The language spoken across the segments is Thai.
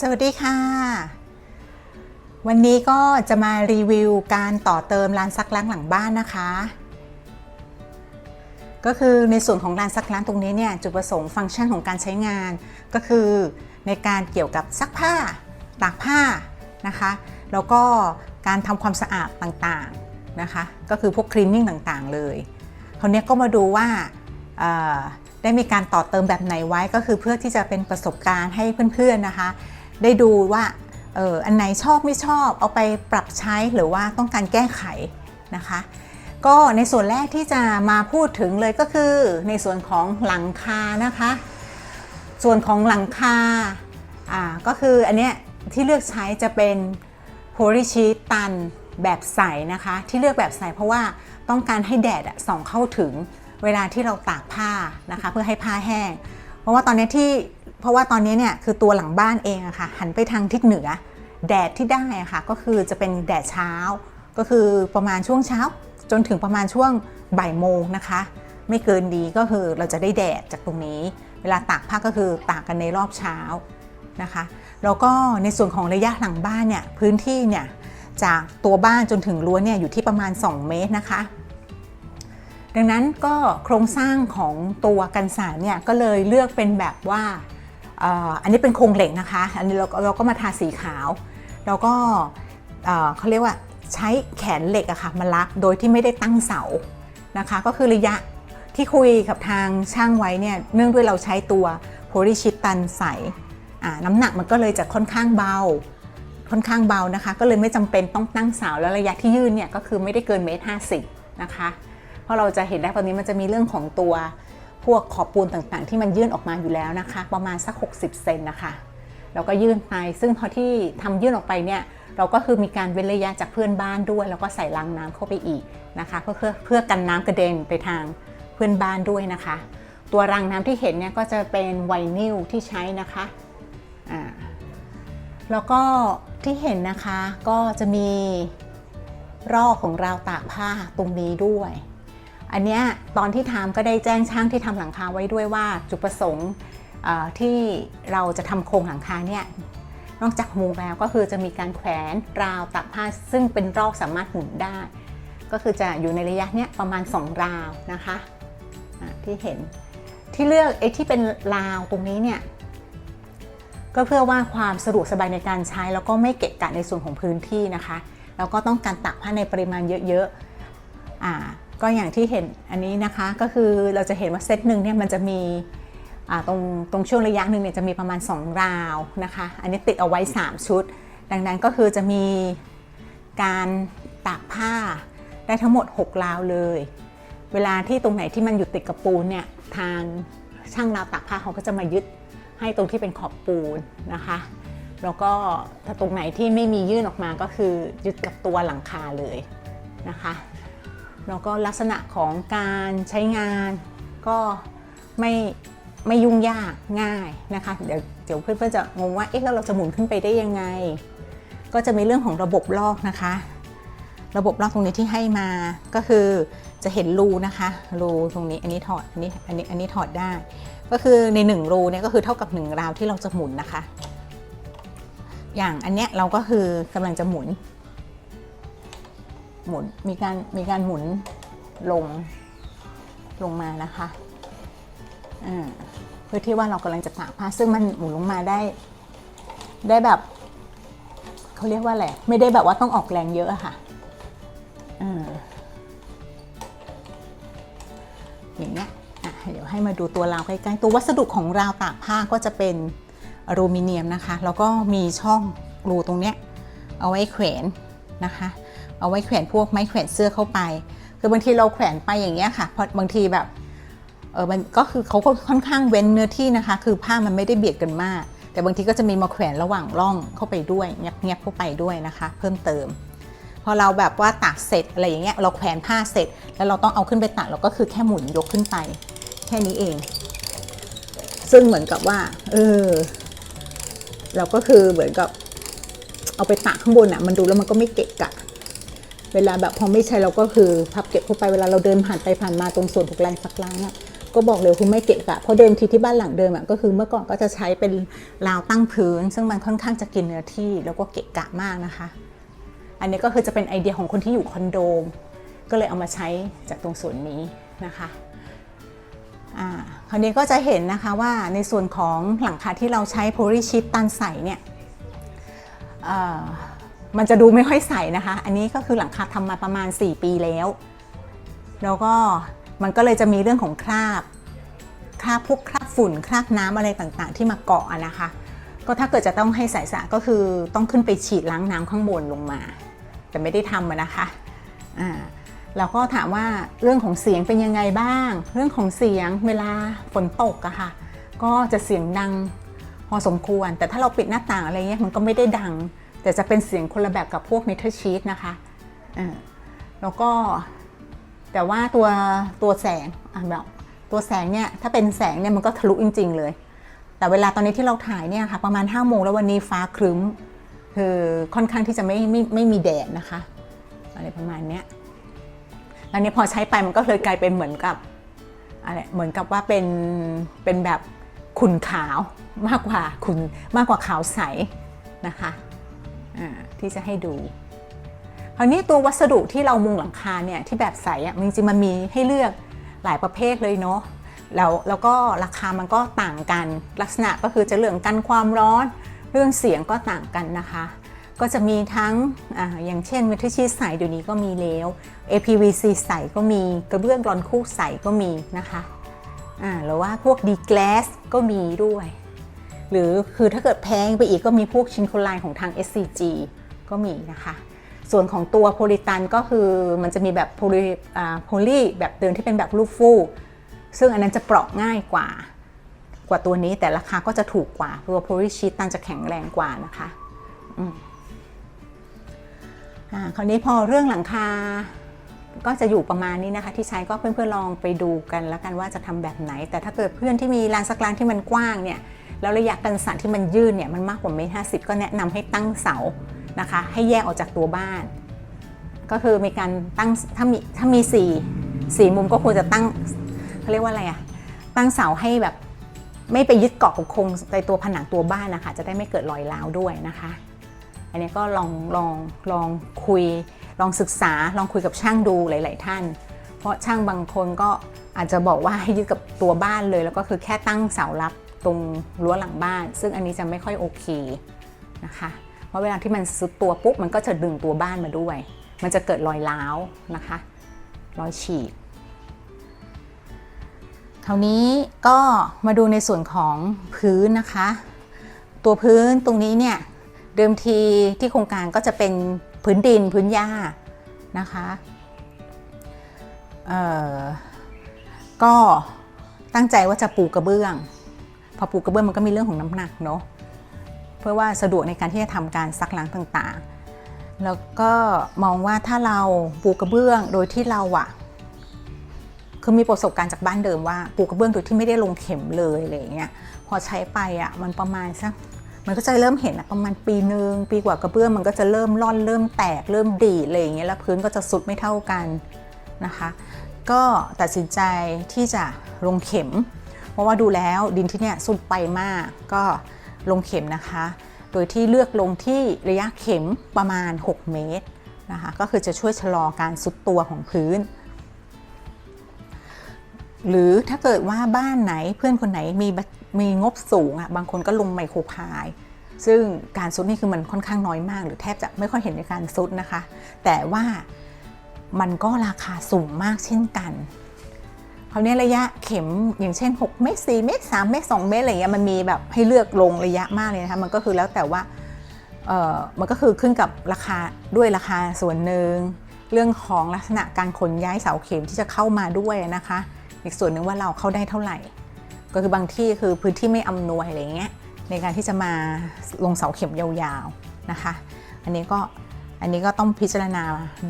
สวัสดีค่ะ วันนี้ก็จะมารีวิวการต่อเติมลานซักล้างหลังบ้านนะคะ ก็คือในส่วนของลานซักล้างตรงนี้เนี่ยจุดประสงค์ฟังก์ชันของการใช้งาน ก็คือในการเกี่ยวกับซักผ้าตากผ้านะคะแล้วก็การทำความสะอาดต่างๆนะคะ ก็คือพวกคลีนนิ่งต่างๆเลยคราวนี้ก็มาดูว่าได้มีการต่อเติมแบบไหนไว้ก็คือเพื่อที่จะเป็นประสบการณ์ให้เพื่อนๆนะคะ ได้ดูว่าเอออันไหนชอบไม่ชอบเอาไปปรับใช้หรือว่าต้องการแก้ไขนะคะ ก็ในส่วนแรกที่จะมาพูดถึงเลยก็คือ ในส่วนของหลังคานะคะ ส่วนของหลังคาอ่าก็คืออันเนี้ยที่เลือกใช้จะเป็นโพลิชีตันแบบใสนะคะ ที่เลือกแบบใสเพราะว่าต้องการให้แดดส่องเข้าถึงเวลาที่เราตากผ้านะคะ เพื่อให้ผ้าแห้ง เพราะว่าตอนนี้ที่ เพราะว่าตอนนี้เนี่ยคือตัวหลังบ้านเองอะค่ะหันไปทางทิศเหนือ แดดที่ได้อะค่ะก็คือจะเป็นแดดเช้า ก็คือประมาณช่วงเช้า จนถึงประมาณช่วงบ่ายโมงนะคะ ไม่เกินดีก็คือเราจะได้แดดจากตรงนี้ เวลาตากผ้าก็คือตากกันในรอบเช้านะคะแล้วก็ในส่วนของระยะหลังบ้านเนี่ยพื้นที่เนี่ยจากตัวบ้านจนถึงรั้วเนี่ยอยู่ที่ประมาณ 2 เมตรนะคะ ดังนั้นก็โครงสร้างของตัวกันศาสเนี่ยก็เลยเลือกเป็นแบบว่า อันนี้เป็นโครงเหล็กนะคะ อันนี้เราก็เราก็มาทาสีขาวแล้วก็เขาเรียกว่าใช้แขนเหล็กอะค่ะมารับโดยที่ไม่ได้ตั้งเสานะคะ ก็คือระยะที่คุยกับทางช่างไว้เนี่ยเนื่องด้วยเราใช้ตัวโพลิชิตตันใส่น้ำหนักมันก็เลยจะค่อนข้างเบาค่อนข้างเบานะคะ ก็เลยไม่จำเป็นต้องตั้งเสาแล้วระยะที่ยื่นเนี่ยก็คือไม่ได้เกินเมตรห้าสิบนะคะ เพราะเราจะเห็นได้ตอนนี้มันจะมีเรื่องของตัว พวกขอบปูนต่างๆ ที่มันยื่นออกมาอยู่แล้วนะคะ ประมาณสัก 60 เซนนะคะแล้วก็ยื่นไปซึ่งพอที่ทำยื่นออกไปเนี่ยเราก็คือมีการเว้นระยะจากเพื่อนบ้านด้วย แล้วก็ใส่รางน้ำเข้าไปอีกนะคะเพื่อเพื่อกันน้ำกระเด็นไปทางเพื่อนบ้านด้วยนะคะ ตัวรางน้ำที่เห็นเนี่ยก็จะเป็นไวนิลที่ใช้นะคะอ่าแล้วก็ที่เห็นนะคะก็จะมีรอกของราวตากผ้าตรงนี้ด้วย อันเนี้ยตอนที่ทำก็ได้แจ้งช่างที่ทำหลังคาไว้ด้วยว่าจุดประสงค์ที่เราจะทำโครงหลังคาเนี่ยนอกจากมุงแล้วก็คือจะมีการแขวนราวตากผ้าซึ่งเป็นรอกสามารถหมุนได้ ก็คือจะอยู่ในระยะเนี้ยประมาณ 2 ราวนะคะที่เห็นที่เลือกไอ้ที่เป็นราวตรงนี้เนี่ยก็เพื่อว่าความสะดวกสบายในการใช้แล้วก็ไม่เกะกะในส่วนของพื้นที่นะคะ แล้วก็ต้องการตากผ้าในปริมาณเยอะๆอ่า ก็อย่างที่เห็นอันนี้นะคะก็คือเราจะเห็นว่าเซตหนึ่งเนี่ยมันจะมีตรงตรงช่วงระยะหนึ่งเนี่ยจะมีประมาณ 2 ราวนะคะ อันนี้ติดเอาไว้ 3 ชุด ดังนั้นก็คือจะมีการตากผ้าได้ทั้งหมด 6 ราวเลย เวลาที่ตรงไหนที่มันอยู่ติดกับปูนเนี่ยทางช่างราวตากผ้าเขาก็จะมายึดให้ตรงที่เป็นขอบปูนนะคะ แล้วก็ถ้าตรงไหนที่ไม่มียื่นออกมาก็คือยึดกับตัวหลังคาเลยนะคะ แล้วก็ลักษณะของการใช้งานก็ไม่ไม่ยุ่งยากง่ายนะคะ เดี๋ยวเดี๋ยวเพื่อนๆจะงงว่าเอ๊ะแล้วเราจะหมุนขึ้นไปได้ยังไง ก็จะมีเรื่องของระบบลอกนะคะ ระบบลอกตรงนี้ที่ให้มาก็คือจะเห็นรูนะคะรูตรงนี้อันนี้ถอดอันนี้อันนี้อันนี้ถอดได้ ก็คือในหนึ่งรูเนี่ยก็คือเท่ากับหนึ่งราวที่เราจะหมุนนะคะ อย่างอันเนี้ยเราก็คือกำลังจะหมุน หมุนมีการมีการหมุนลงลงมานะคะเพื่อที่ว่าเรากำลังจะตากผ้าซึ่งมันหมุนลงมาได้ ได้แบบเขาเรียกว่าอะไรไม่ได้แบบว่าต้องออกแรงเยอะอะค่ะอย่างเงี้ยเดี๋ยวให้มาดูตัวราวใกล้ๆตัววัสดุของราวตากผ้าก็จะเป็นอลูมิเนียมนะคะ แล้วก็มีช่องรูตรงเนี้ยเอาไว้แขวนนะคะ เอาไว้แขวนพวกไม้แขวนเสื้อเข้าไป คือบางทีเราแขวนไปอย่างเงี้ยค่ะเพราะบางทีแบบเออมันก็คือเขาก็ค่อนข้างเว้นเนื้อที่นะคะ คือผ้ามันไม่ได้เบียดกันมาก แต่บางทีก็จะมีมาแขวนระหว่างร่องเข้าไปด้วยเงียบๆเข้าไปด้วยนะคะ เพิ่มเติม พอเราแบบว่าตากเสร็จอะไรอย่างเงี้ยเราแขวนผ้าเสร็จ แล้วเราต้องเอาขึ้นไปตากเราก็คือแค่หมุนยกขึ้นไป แค่นี้เอง ซึ่งเหมือนกับว่าเออเราก็คือเหมือนกับเอาไปตากข้างบนอะมันดูแล้วมันก็ไม่เกะกะ เวลาแบบพอไม่ใช้เราก็คือพับเก็บเข้าไปเวลาเราเดินผ่านไปผ่านมาตรงส่วนของแรงซักล้างอะก็บอกเลยคุณไม่เกะกะเพราะเดิมทีที่บ้านหลังเดิมอะก็คือเมื่อก่อนก็จะใช้เป็นราวตั้งพื้น ซึ่งมันค่อนข้างจะกินเนื้อที่แล้วก็เกะกะมากนะคะ อันนี้ก็คือจะเป็นไอเดียของคนที่อยู่คอนโดก็เลยเอามาใช้จากตรงส่วนนี้นะคะอ่าคราวนี้ก็จะเห็นนะคะว่าในส่วนของหลังคาที่เราใช้โพลีชีตตันใสเนี่ย มันจะดูไม่ค่อยใสนะคะ อันนี้ก็คือหลังคาทำมาประมาณ 4 ปีแล้ว แล้วก็มันก็เลยจะมีเรื่องของคราบ คราบพวกคราบฝุ่น คราบน้ำอะไรต่างๆ ที่มาเกาะนะคะ ก็ถ้าเกิดจะต้องให้ใส่สะก็คือต้องขึ้นไปฉีดล้างน้ำข้างบนลงมา แต่ไม่ได้ทำนะคะอ่าแล้วก็ถามว่าเรื่องของเสียงเป็นยังไงบ้าง เรื่องของเสียงเวลาฝนตกอะค่ะ ก็จะเสียงดังพอสมควร แต่ถ้าเราปิดหน้าต่างอะไรเงี้ยมันก็ไม่ได้ดัง แต่จะเป็นเสียงคนละแบบกับพวกเมทัลชีตนะคะอ่าแล้วก็แต่ว่าตัวตัวแสงอะแบบตัวแสงเนี่ยถ้าเป็นแสงเนี่ยมันก็ทะลุจริง ๆ เลย แต่เวลาตอนนี้ที่เราถ่ายเนี่ยค่ะประมาณ5้าโมงแล้ววันนี้ฟ้าครึ้มคือค่อนข้างที่จะไม่ไม่ไม่มีแดดนะคะอะไรประมาณเนี้ยแล้วนี้พอใช้ไปมันก็เลยกลายเป็นเหมือนกับอะไรเหมือนกับว่าเป็นเป็นแบบขุ่นขาวมากกว่าขุ่นมากกว่าขาวใสนะคะ ที่จะให้ดูคราวนี้ตัววัสดุที่เรามุงหลังคาเนี่ยที่แบบใสอะจริงๆมันมีให้เลือกหลายประเภทเลยเนาะแล้วแล้วก็ราคามันก็ต่างกัน ลักษณะก็คือจะเรื่องกันความร้อน เรื่องเสียงก็ต่างกันนะคะ ก็จะมีทั้งออย่างเช่นเมทัลชีสใสเดี๋ยวนี้ก็มีแล้ว APVC ใสก็มีกระเบื้องรอนคู่ใสก็มีนะคะหรือว่าพวกดีแกลสก็มีด้วย หรือคือถ้าเกิดแพงไปอีกก็มีพวกชินโคไลน์ของทาง SCG ก็มีนะคะ ส่วนของตัวโพลิตันก็คือมันจะมีแบบโพลีโพลีแบบเดิมที่เป็นแบบรูปฟูกซึ่งอันนั้นจะเปราะง่ายกว่ากว่าตัวนี้แต่ราคาก็จะถูกกว่าตัวโพลีชีตันจะแข็งแรงกว่านะคะอ่าคราวนี้พอเรื่องหลังคาก็จะอยู่ประมาณนี้นะคะ ที่ใช้ก็เพื่อนๆลองไปดูกันแล้วกันว่าจะทำแบบไหน แต่ถ้าเกิดเพื่อนที่มีลานสักลานที่มันกว้างเนี่ย แล้วระยะกันสั่นที่มันยืดเนี่ยมันมากกว่าเมตรห้าสิบก็แนะนำให้ตั้งเสานะคะ ให้แยกออกจากตัวบ้าน ก็คือมีการตั้งถ้ามีถ้ามีสี่สี่มุมก็ควรจะตั้งเขาเรียกว่าอะไรอะตั้งเสาให้แบบไม่ไปยึดเกาะกับโครงในตัวผนังตัวบ้านนะคะ จะได้ไม่เกิดรอยร้าวด้วยนะคะ อันนี้ก็ลองลองลองคุย ลองศึกษาลองคุยกับช่างดูหลาย ๆ ท่าน เพราะช่างบางคนก็อาจจะบอกว่าให้ยึดกับตัวบ้านเลย แล้วก็คือแค่ตั้งเสารับ ตรงรั้วหลังบ้าน ซึ่งอันนี้จะไม่ค่อยโอเคนะคะเพราะเวลาที่มันสุดตัวปุ๊บมันก็จะดึงตัวบ้านมาด้วย มันจะเกิดรอยร้าวนะคะรอยฉีกคราวนี้ก็มาดูในส่วนของพื้นนะคะ ตัวพื้นตรงนี้เนี่ยเดิมทีที่โครงการก็จะเป็นพื้นดินพื้นหญ้านะคะก็ตั้งใจว่าจะปูกระเบื้อง พอปูกระเบื้องมันก็มีเรื่องของน้ำหนักเนาะเพื่อว่าสะดวกในการที่จะทำการซักล้างต่างๆ แล้วก็มองว่าถ้าเราปูกระเบื้องโดยที่เราอะคือมีประสบการณ์จากบ้านเดิมว่าปูกระเบื้องโดยที่ไม่ได้ลงเข็มเลยอะไรเงี้ยพอใช้ไปอะมันประมาณสักมันก็จะเริ่มเห็นอะประมาณปีหนึ่งปีกว่ากระเบื้องมันก็จะเริ่มร่อนเริ่มแตกเริ่มดีอะไรอย่างเงี้ยแล้วพื้นก็จะสุดไม่เท่ากันนะคะ ก็ตัดสินใจที่จะลงเข็ม เพราะว่าดูแล้วดินที่เนี่ยสุดไปมากก็ลงเข็มนะคะ โดยที่เลือกลงที่ระยะเข็มประมาณ 6 เมตรนะคะก็คือจะช่วยชะลอการสุดตัวของพื้น หรือถ้าเกิดว่าบ้านไหนเพื่อนคนไหนมีมีงบสูงอะบางคนก็ลงไมโครพายซึ่งการซุดนี่คือมันค่อนข้างน้อยมาก หรือแทบจะไม่ค่อยเห็นในการซุดนะคะ แต่ว่ามันก็ราคาสูงมากเช่นกัน คราวนี้ระยะเข็มอย่างเช่น 6 เมตร4เมตร3เมตร2เมตรอะไรเงี้ยมันมีแบบให้เลือกลงระยะมากเลยนะคะมันก็คือแล้วแต่ว่าเออมันก็คือขึ้นกับราคาด้วยราคาส่วนหนึ่งเรื่องของลักษณะการขนย้ายเสาเข็มที่จะเข้ามาด้วยนะคะ อีกส่วนหนึ่งว่าเราเข้าได้เท่าไหร่ ก็คือบางที่คือพื้นที่ไม่อำนวยอะไรเงี้ยในการที่จะมาลงเสาเข็มยาวๆนะคะ อันนี้ก็ อันนี้ก็ต้องพิจารณา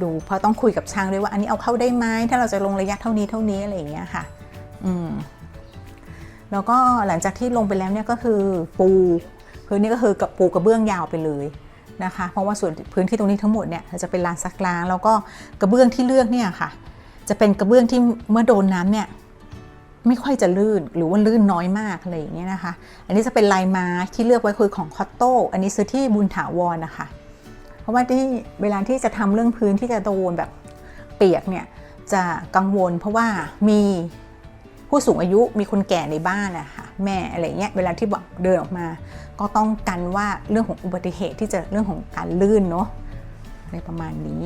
ดู เพราะต้องคุยกับช่างด้วยว่า อันนี้เอาเข้าได้ไหมถ้าเราจะลงระยะเท่านี้เท่านี้อะไรอย่างเงี้ยค่ะ อืมแล้วก็หลังจากที่ลงไปแล้วเนี่ยก็คือปูพื้นนี่ก็คือกับปูกระเบื้องยาวไปเลยนะคะ เพราะว่าส่วนพื้นที่ตรงนี้ทั้งหมดเนี่ยจะเป็นลานซักล้าง แล้วก็กระเบื้องที่เลือกเนี่ยค่ะ จะเป็นกระเบื้องที่เมื่อโดนน้ำเนี่ยไม่ค่อยจะลื่นหรือว่าลื่นน้อยมากอะไรอย่างเงี้ยนะคะ อันนี้จะเป็นลายไม้ที่เลือกไว้คือของคอตโต้อันนี้ซื้อที่บุญถาวรนะคะ เพราะว่าที่เวลาที่จะทำเรื่องพื้นที่จะโดนแบบเปียกเนี่ยจะกังวล เพราะว่ามีผู้สูงอายุมีคนแก่ในบ้านนะคะแม่อะไรเงี้ยเวลาที่แบบเดินออกมา ก็ต้องกันว่าเรื่องของอุบัติเหตุที่จะเรื่องของการลื่นเนาะอะไรประมาณนี้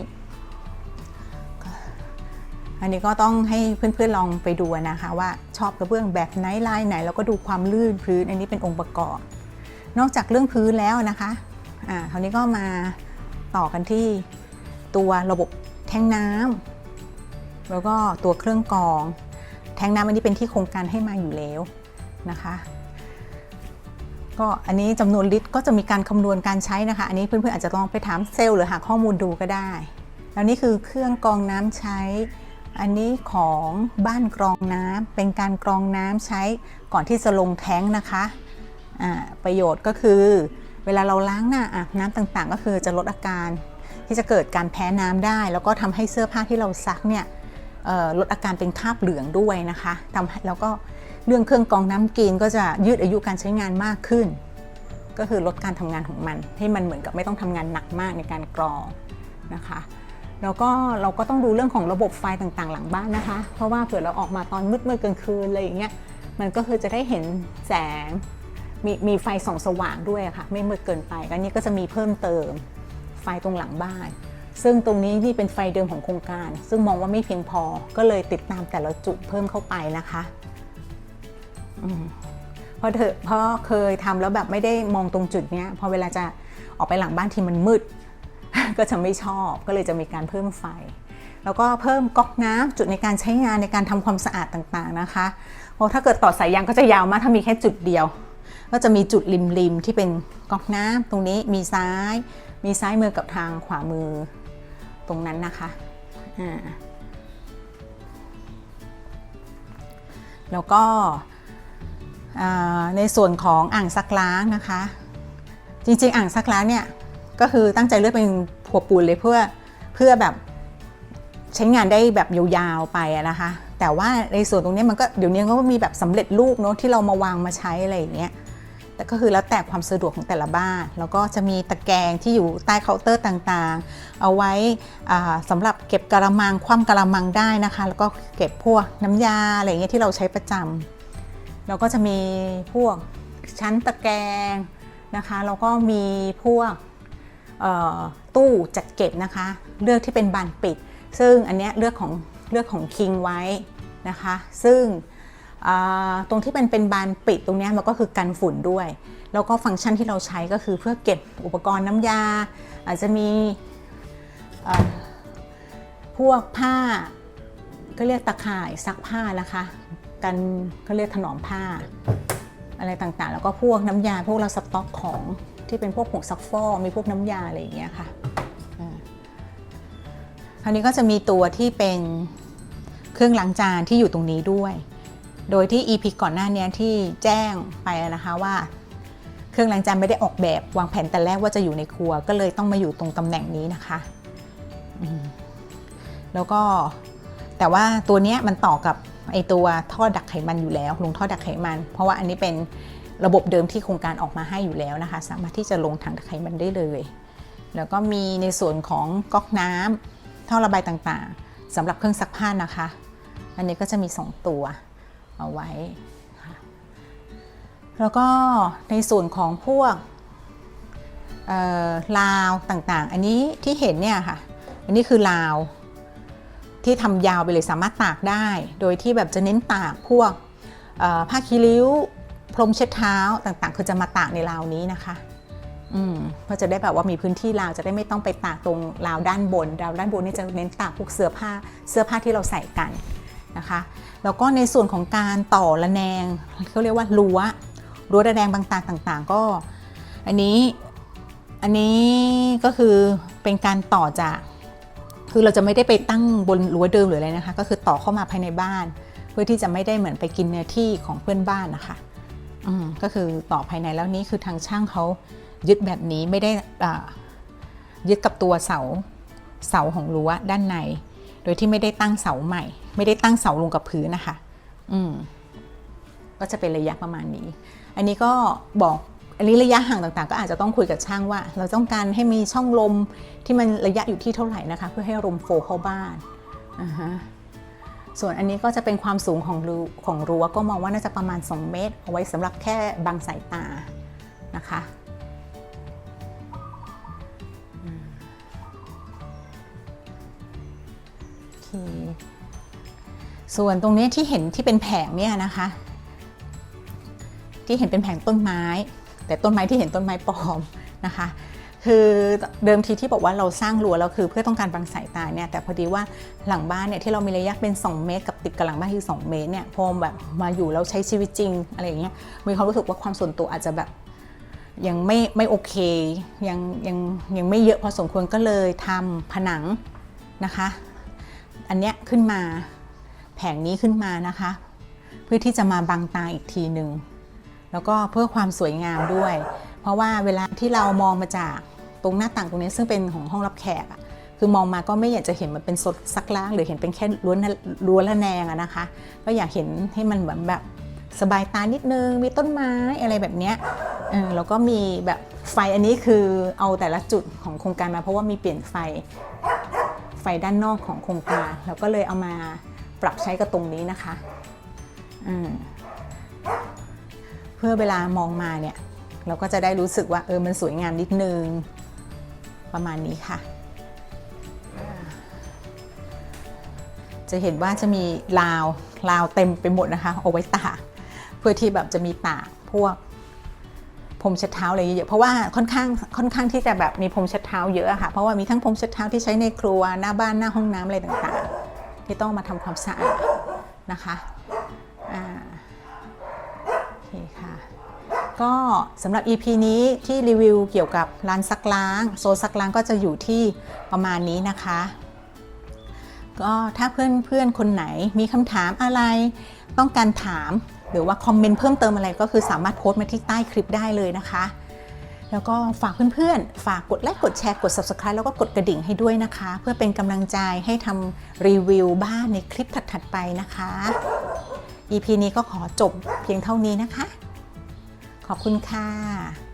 อันนี้ก็ต้องให้เพื่อนๆลองไปดูนะคะว่าชอบกระเบื้องแบบไหนลายไหนแล้วก็ดูความลื่นพื้นอันนี้เป็นองค์ประกอบ นอกจากเรื่องพื้นแล้วนะคะอ่าคราวนี้ก็มา ต่อกันที่ตัวระบบแทงน้ำแล้วก็ตัวเครื่องกรอง แทงน้ำอันนี้เป็นที่โครงการให้มาอยู่แล้วนะคะก็อันนี้จำนวนลิตรก็จะมีการคำนวณการใช้นะคะ อันนี้เพื่อนๆอาจจะลองไปถามเซลล์หรือหาข้อมูลดูก็ได้ แล้วนี่คือเครื่องกรองน้ำใช้ อันนี้ของบ้านกรองน้ำเป็นการกรองน้ำใช้ก่อนที่จะลงแท้งนะคะอ่าประโยชน์ก็คือ เวลาเราล้างหน้าอาบน้ำต่างๆ ก็คือจะลดอาการที่จะเกิดการแพ้น้ำได้ แล้วก็ทำให้เสื้อผ้าที่เราซักเนี่ยลดอาการเป็นคราบเหลืองด้วยนะคะทำแล้วก็เรื่องเครื่องกรองน้ำกินก็จะยืดอายุการใช้งานมากขึ้น ก็คือลดการทำงานของมัน ให้มันเหมือนกับไม่ต้องทำงานหนักมากในการกรองนะคะแล้วก็เราก็ต้องดูเรื่องของระบบไฟต่างๆ หลังบ้านนะคะ เพราะว่าเผื่อเราออกมาตอนมืดมืดๆกลางคืนอะไรอย่างเงี้ยมันก็คือจะได้เห็นแสง มีมีไฟส่องสว่างด้วยค่ะ ไม่มืดเกินไปอันนี้ก็จะมีเพิ่มเติมไฟตรงหลังบ้าน ซึ่งตรงนี้นี่เป็นไฟเดิมของโครงการ ซึ่งมองว่าไม่เพียงพอก็เลยติดตามแต่ละจุดเพิ่มเข้าไปนะคะเพราะเธอเพราะเคยทำแล้วแบบไม่ได้มองตรงจุดเนี้ยพอเวลาจะออกไปหลังบ้านทีมันมืด ก็จะไม่ชอบก็เลยจะมีการเพิ่มไฟ แล้วก็เพิ่มก๊อกน้ำจุดในการใช้งานในการทำความสะอาดต่างๆนะคะเพราะถ้าเกิดต่อสายยางก็จะยาวมากถ้ามีแค่จุดเดียว ก็จะมีจุดริมๆที่เป็นก๊อกน้ำตรงนี้มีซ้าย มีซ้ายมือกับทางขวามือตรงนั้นนะคะอ่าแล้วก็ในส่วนของอ่างซักล้างนะคะ จริงๆ อ่างซักล้างเนี่ยก็คือตั้งใจเลือกเป็นผัวปูนเลยเพื่อเพื่อแบบใช้งานได้แบบยาวๆไปนะคะ แต่ว่าในส่วนตรงนี้มันก็เดี๋ยวนี้ก็มีแบบสำเร็จรูปเนาะที่เรามาวางมาใช้อะไรอย่างเงี้ย แต่ก็คือแล้วแต่ความสะดวกของแต่ละบ้าน แล้วก็จะมีตะแกรงที่อยู่ใต้เคาน์เตอร์ต่างๆ เอาไว้อ่าสำหรับเก็บกระมังคว่ำกระมังได้นะคะ แล้วก็เก็บพวกน้ำยาอะไรเงี้ยที่เราใช้ประจำแล้วก็จะมีพวกชั้นตะแกรงนะคะ แล้วก็มีพวกตู้จัดเก็บนะคะ เลือกที่เป็นบานปิด ซึ่งอันเนี้ยเลือกของเลือกของคิงไว้นะคะ ซึ่ง ตรงที่เป็นเป็นบานปิดตรงนี้มันก็คือกันฝุ่นด้วย แล้วก็ฟังก์ชันที่เราใช้ก็คือเพื่อเก็บอุปกรณ์น้ำยา อาจจะมีพวกผ้าก็เรียกตะข่ายซักผ้านะคะกันก็เรียกถนอมผ้า อะไรต่างๆ แล้วก็พวกน้ำยาพวกเราสต็อกของที่เป็นพวกผงซักฟอกมีพวกน้ำยาอะไรอย่างเงี้ยค่ะอ่าคราวนี้ก็จะมีตัวที่เป็นเครื่องล้างจานที่อยู่ตรงนี้ด้วย โดยที่ EP ก่อนหน้านี้ที่แจ้งไปนะคะว่า เครื่องล้างจานไม่ได้ออกแบบวางแผนแต่แรกว่าจะอยู่ในครัว ก็เลยต้องมาอยู่ตรงตำแหน่งนี้นะคะแล้วก็แต่ว่าตัวนี้มันต่อกับไอตัวท่อดักไขมันอยู่แล้วลงท่อดักไขมัน เพราะว่าอันนี้เป็นระบบเดิมที่โครงการออกมาให้อยู่แล้วนะคะ สามารถที่จะลงถังดักไขมันได้เลย แล้วก็มีในส่วนของก๊อกน้ำท่อระบายต่างๆสำหรับเครื่องซักผ้านะคะ อันนี้ก็จะมี 2 ตัว เอาไว้ค่ะแล้วก็ในส่วนของพวกลาวต่างๆ อันนี้ที่เห็นเนี่ยค่ะ อันนี้คือลาวที่ทำยาวไปเลยสามารถตากได้ โดยที่แบบจะเน้นตากพวกผ้าคีริ้ว พรมเช็ดเท้าต่างๆ คือจะมาตากในราวนี้นะคะอืมเพื่อจะได้แบบว่ามีพื้นที่ราวจะได้ไม่ต้องไปตากตรงราวด้านบนราวด้านบนนี่จะเน้นตากพวกเสื้อผ้าเสื้อผ้าที่เราใส่กัน นะคะแล้วก็ในส่วนของการต่อระแนงเขาเรียกว่ารั้วรั้วระแนงบางตาต่าง ๆ ก็อันนี้อันนี้ก็คือเป็นการต่อจาก คือเราจะไม่ได้ไปตั้งบนรั้วเดิมหรืออะไรนะคะ ก็คือต่อเข้ามาภายในบ้าน เพื่อที่จะไม่ได้เหมือนไปกินเนื้อที่ของเพื่อนบ้านนะคะอืมก็คือต่อภายในแล้วนี้คือทางช่างเขายึดแบบนี้ไม่ได้ยึดกับตัวเสาเสาของรั้วด้านใน ดยที่ไม่ได้ตั้งเสาใหม่ ไม่ได้ตั้งเสาลงกับพื้นนะคะ อืม ก็จะเป็นระยะประมาณนี้ อันนี้ก็บอกอันนี้ระยะห่างต่างๆ ก็อาจจะต้องคุยกับช่างว่า เราต้องการให้มีช่องลมที่มันระยะอยู่ที่เท่าไหร่นะคะ เพื่อให้ลมโฟเข้าบ้านอ่าฮะส่วนอันนี้ก็จะเป็นความสูงของรูของรั้วก็มองว่าน่าจะประมาณ 2 เมตร เอาไว้สำหรับแค่บังสายตานะคะ ส่วนตรงนี้ที่เห็นที่เป็นแผงเนี่ยนะคะ ที่เห็นเป็นแผงต้นไม้ แต่ต้นไม้ที่เห็นต้นไม้ปลอมนะคะ คือเดิมทีที่บอกว่าเราสร้างรั้วแล้วคือเพื่อต้องการบังสายตาเนี่ยแต่พอดีว่าหลังบ้านเนี่ยที่เรามีระยะเป็น 2 เมตร กับติดกับหลังบ้านคือ 2 เมตรเนี่ยพอแบบมาอยู่แล้วใช้ชีวิตจริงอะไรอย่างเงี้ยมีความรู้สึกว่าความส่วนตัวอาจจะแบบยังไม่ไม่โอเคยังยังยังไม่เยอะพอสมควรก็เลยทำผนังนะคะ อันเนี้ยขึ้นมา แผงนี้ขึ้นมานะคะ เพื่อที่จะมาบังตาอีกทีหนึ่งแล้วก็เพื่อความสวยงามด้วย เพราะว่าเวลาที่เรามองมาจากตรงหน้าต่างตรงนี้ซึ่งเป็นของห้องรับแขกอะคือมองมาก็ไม่อยากจะเห็นมันเป็นสดซักล้างหรือเห็นเป็นแค่ล้วนล้วนละแนงอะนะคะ ก็อยากเห็นให้มันเหมือนแบบสบายตานิดนึง มีต้นไม้อะไรแบบเนี้ยเออแล้วก็มีแบบไฟอันนี้คือเอาแต่ละจุดของโครงการมาเพราะว่ามีเปลี่ยนไฟ ไฟด้านนอกของโครงการเราก็เลยเอามาปรับใช้กับตรงนี้นะคะเพื่อเวลามองมาเนี่ย เราก็จะได้รู้สึกว่าเออมันสวยงามนิดนึง ประมาณนี้ค่ะ จะเห็นว่าจะมีราวราวเต็มไปหมดนะคะ เอาไว้ตากเพื่อที่แบบจะมีตากพวก พรมเช็ดเท้าอะไรเยอะๆเพราะว่าค่อนข้างค่อนข้างที่จะแบบมีพรมเช็ดเท้าเยอะค่ะเพราะว่ามีทั้งพรมเช็ดเท้าที่ใช้ในครัวหน้าบ้านหน้าห้องน้ำอะไรต่างๆ ที่ต้องมาทำความสะอาดนะคะอ่าโอเคค่ะก็สำหรับ EP นี้ที่รีวิวเกี่ยวกับร้านซักล้าง โซนซักล้างก็จะอยู่ที่ประมาณนี้นะคะก็ถ้าเพื่อนเพื่อนคนไหนมีคำถามอะไร ต้องการถาม หรือว่าคอมเมนต์เพิ่มเติมอะไรก็คือสามารถโพสต์มาที่ใต้คลิปได้เลยนะคะ แล้วก็ฝากเพื่อนๆ ฝากกดไลค์กดแชร์กด subscribe แล้วก็กดกระดิ่งให้ด้วยนะคะ เพื่อเป็นกำลังใจให้ทำรีวิวบ้านในคลิปถัดๆไปนะคะ EP นี้ก็ขอจบเพียงเท่านี้นะคะ ขอบคุณค่ะ